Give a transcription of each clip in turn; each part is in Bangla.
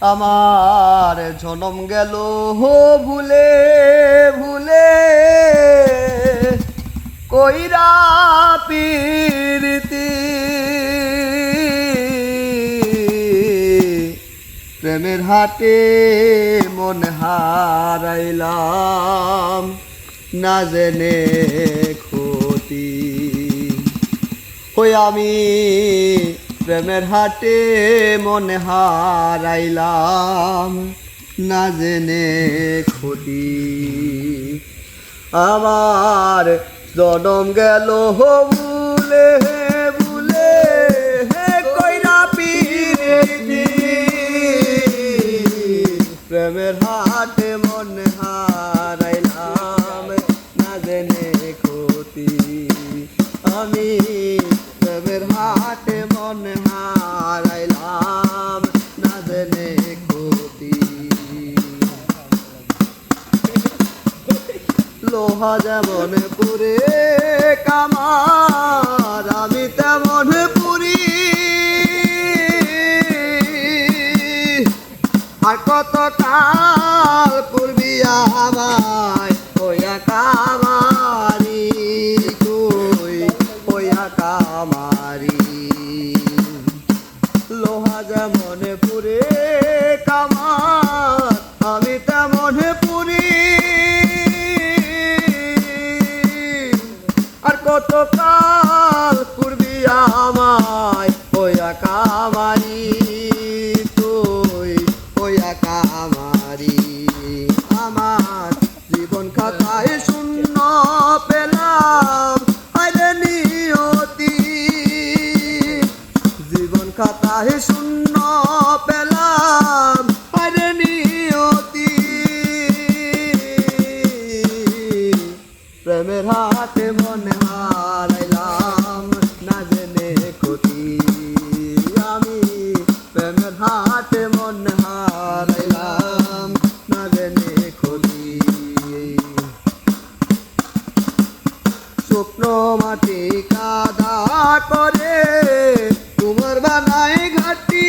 আমার জনম গেল, হো ভুলে ভুলে। কইরা পীরতি। প্রেমের হাটে মন হারাইলাম, না জেনে ক্ষতি। হই আমি প্রেমের হাটে মনে হারাইলাম, না জেনে ক্ষতি। আমার জনম গেল হো বুলে বুলে হে কইরা পিরিতি। প্রেমের হাটে মনে হারাইলাম, না জেনে ক্ষতি। আমি প্রেমের হাটে মনে হারাইলাম না জেনে ক্ষতি লোহা যেমন পুরে কামার, আমি তেমন পুরি। আর কত কাল পূর্বি আমায় ওয়া কামারি আর করবি আমায় ওই ওয়া কামারি তুই ওয়া হাতে মনে না জেনে ক্ষতি। আমি প্রেমের হাতে মনে হারাইলাম, না জেনে ক্ষতি। কাদা করে তোমার বানায় ঘাটি।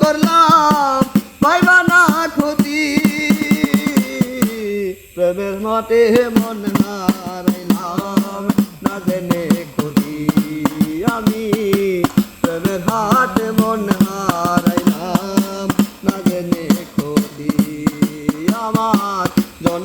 করলাম, পাইবা না ক্ষতি। প্রেমের মতে মন হারাইলাম না জেনে ক্ষতি। আমি প্রেমের হাতে মন হারাইলাম, না জেনে ক্ষতি। আমার জন